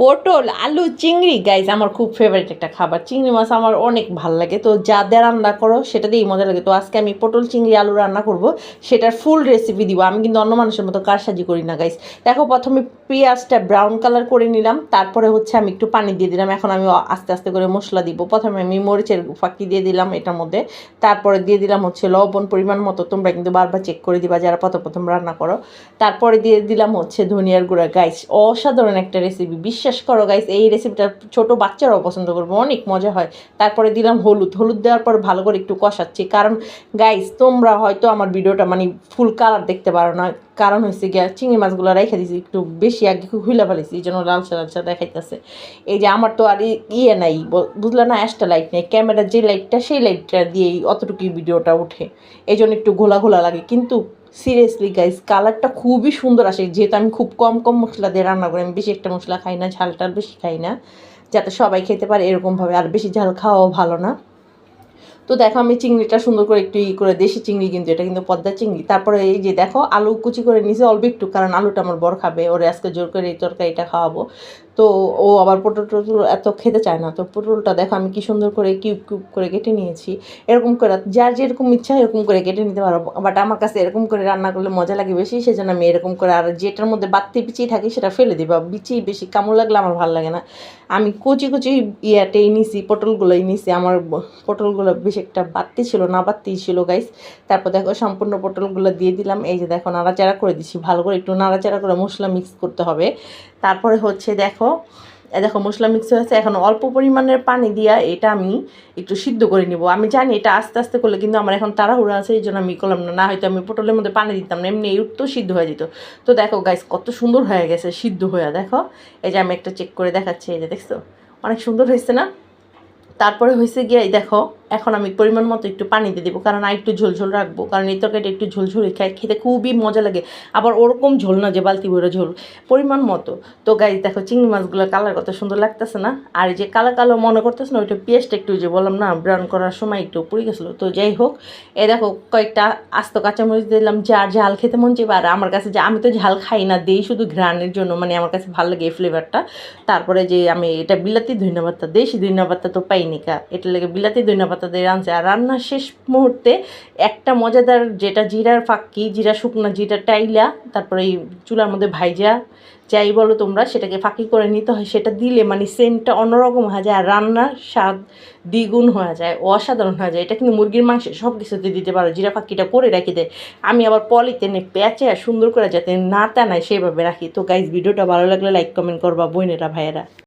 পটল, আলু, চিংড়ি। গাইজ আমার খুব ফেভারিট একটা খাবার। চিংড়ি মাছ আমার অনেক ভালো লাগে। তো যা দিয়ে রান্না করো, সেটা দিয়েই মজা লাগে। তো আজকে আমি পটল, চিংড়ি, আলু রান্না করব। সেটার ফুল রেসিপি দিব। আমি কিন্তু অন্য মানুষের মতো কারসাজি করি না গাইজ দেখো, প্রথমে পেঁয়াজটা ব্রাউন কালার করে নিলাম। তারপরে হচ্ছে আমি একটু পানি দিয়ে দিলাম। এখন আমি আস্তে আস্তে করে মশলা দিব। প্রথমে আমি মরিচের ফাঁকি দিয়ে দিলাম এটার মধ্যে। তারপরে দিয়ে দিলাম হচ্ছে লবণ পরিমাণ মতো। তোমরা কিন্তু বারবার চেক করে দিবা যারা প্রথম প্রথম রান্না করো। তারপরে দিয়ে দিলাম হচ্ছে ধনিয়ার গুঁড়া। গাইস অসাধারণ একটা রেসিপি বিশ্বাস করো গাইস এই রেসিপিটা ছোট বাচ্চারাও পছন্দ করবে, অনেক মজা হয়। তারপরে দিলাম হলুদ হলুদ দেওয়ার পর ভালো করে একটু কষাচ্ছি। কারণ গাইস তোমরা হয়তো আমার ভিডিওটা মানে ফুল কালার দেখতে পারো না। কারণ হচ্ছে গিয়া চিংড়ি মাছগুলো রেখে দিয়েছি একটু বেশি আগে হুইলা ফেলেছি এই জন্য লালচা লালচা দেখাইতেছে। এই যে আমার তো আর ইয়ে নাই বুঝলে না অ্যাশটা লাইট নেই। ক্যামেরার যে লাইটটা সেই লাইটটা দিয়েই অতটুকুই ভিডিওটা ওঠে। এই জন্য একটু ঘোলা ঘোলা লাগে। কিন্তু সিরিয়াসলি গাইস কালারটা খুবই সুন্দর আসে। যেহেতু আমি খুব কম কম মশলা দিয়ে রান্না করি, আমি বেশি একটা মশলা খাই না ঝাল টাল বেশি খাই না, যাতে সবাই খেতে পারে এরকমভাবে, আর বেশি ঝাল খাওয়াও ভালো না। তো দেখো আমি চিংড়িটা সুন্দর করে একটু ই করে, দেশি চিংড়ি কিন্তু এটা কিন্তু পদ্মা চিংড়ি। তারপরে এই যে দেখো, আলু কুচি করে নিচে অল্প একটু, কারণ আলুটা আমার বড় খাবে, ওরে আজকে জোর করে এই তরকারিটা খাওয়াবো। তো ও আবার পটল এত খেতে চায় না, তো পটলটা দেখো আমি কি সুন্দর করে কিউব কিউব করে কেটে নিয়েছি। এরকম করে, যার যেরকম ইচ্ছা এরকম করে কেটে নিতে পারো, বাট আমার কাছে এরকম করে রান্না করলে মজা লাগে বেশি, সেজন্য আমি এরকম করে, আর যেটার মধ্যে বাত্তি বিচি থাকে সেটা ফেলে দিবা বিচি বেশি কামড় লাগলে আমার ভালো লাগে না। আমি কুচি কুচি ইয়াতেই নিছি, পটলগুলোই নিছি, আমার পটলগুলো বেশি একটা বাত্তি ছিল, না বাত্তি ছিল গাইস তারপর দেখো সম্পূর্ণ পটলগুলো দিয়ে দিলাম। এই যে দেখো, নাড়াচাড়া করে দিছি। ভালো করে একটু নাড়াচাড়া করে মশলা মিক্স করতে হবে। তারপরে হচ্ছে দেখো দেখো মশলা মিক্স হয়েছে এখন অল্প পরিমাণের পানি দিয়া এটা আমি একটু সিদ্ধ করে নিব। আমি জানি এটা আস্তে আস্তে করলে কিন্তু আমার এখন তাড়াহুড়া আছে, এই জন্য আমি করলাম না। না হয়তো আমি পটলের মধ্যে পানি দিতাম না, এমনি উঠতো সিদ্ধ হয়ে যেত। তো দেখো গাইস কত সুন্দর হয়ে গেছে সিদ্ধ হয়ে। দেখো, এই যে আমি একটা চেক করে দেখাচ্ছি। এই যে দেখছ, অনেক সুন্দর হয়েছে না? তারপরে হয়েছে গিয়ে দেখো এখন আমি পরিমাণ মতো একটু পানি দিয়ে দেবো, কারণ আর একটু ঝোল ঝোল রাখব, কারণ এই তরকারিটা একটু ঝোল ঝোল খাই খেতে খুবই মজা লাগে। আবার ওরকম ঝোল না যে বালতি ভরে ঝোল, পরিমাণ মতো। তো গাই দেখো চিংড়ি মাছগুলো কালার কত সুন্দর লাগতেছে না? আর যে কালো কালো মনে করতেছে না, ওইটা পেস্ট একটু যে বললাম না ব্রাউন করার সময় একটু পুড়ে গেছিল। তো যাই হোক, এ দেখো কয়েকটা আস্ত কাঁচামরিচ দিলাম, যার ঝাল খেতে মন চাইবে, আর আমার কাছে যে আমি তো ঝাল খাই না, দেই শুধু ঘ্রাণের জন্য মানে আমার কাছে ভালো লাগে এই ফ্লেভারটা তারপরে যে আমি এটা বিলাতি ধন্যবাদটা দেশি ধনিয়া পাতা তো পাইনি কা এটা লেগে বিলাতি ধনিয়া দিয়ে রাঁধছে আর রান্নার শেষ মুহূর্তে একটা মজাদার যেটা জিরার ফাঁকি জিরা শুকনো জিরা টাইলা, তারপরে এই চুলার মধ্যে ভাইজা, যাই বলো তোমরা, সেটাকে ফাঁকি করে নিতে হয়। সেটা দিলে মানে সেন্টটা অন্যরকম হয়ে যায়, আর রান্নার স্বাদ দ্বিগুণ হয়ে যায়, অসাধারণ হয়ে যায়। এটা কিন্তু মুরগির মাংস সব কিছুতে দিতে পারো। জিরা ফাঁকিটা করে রাখি দেয় আমি আবার পলিতেনে প্যাচে আর সুন্দর করে যাতে না টানায় সেভাবে রাখি। তো গাইজ ভিডিওটা ভালো লাগলে লাইক কমেন্ট করবা, বোনেরা, ভাইয়েরা।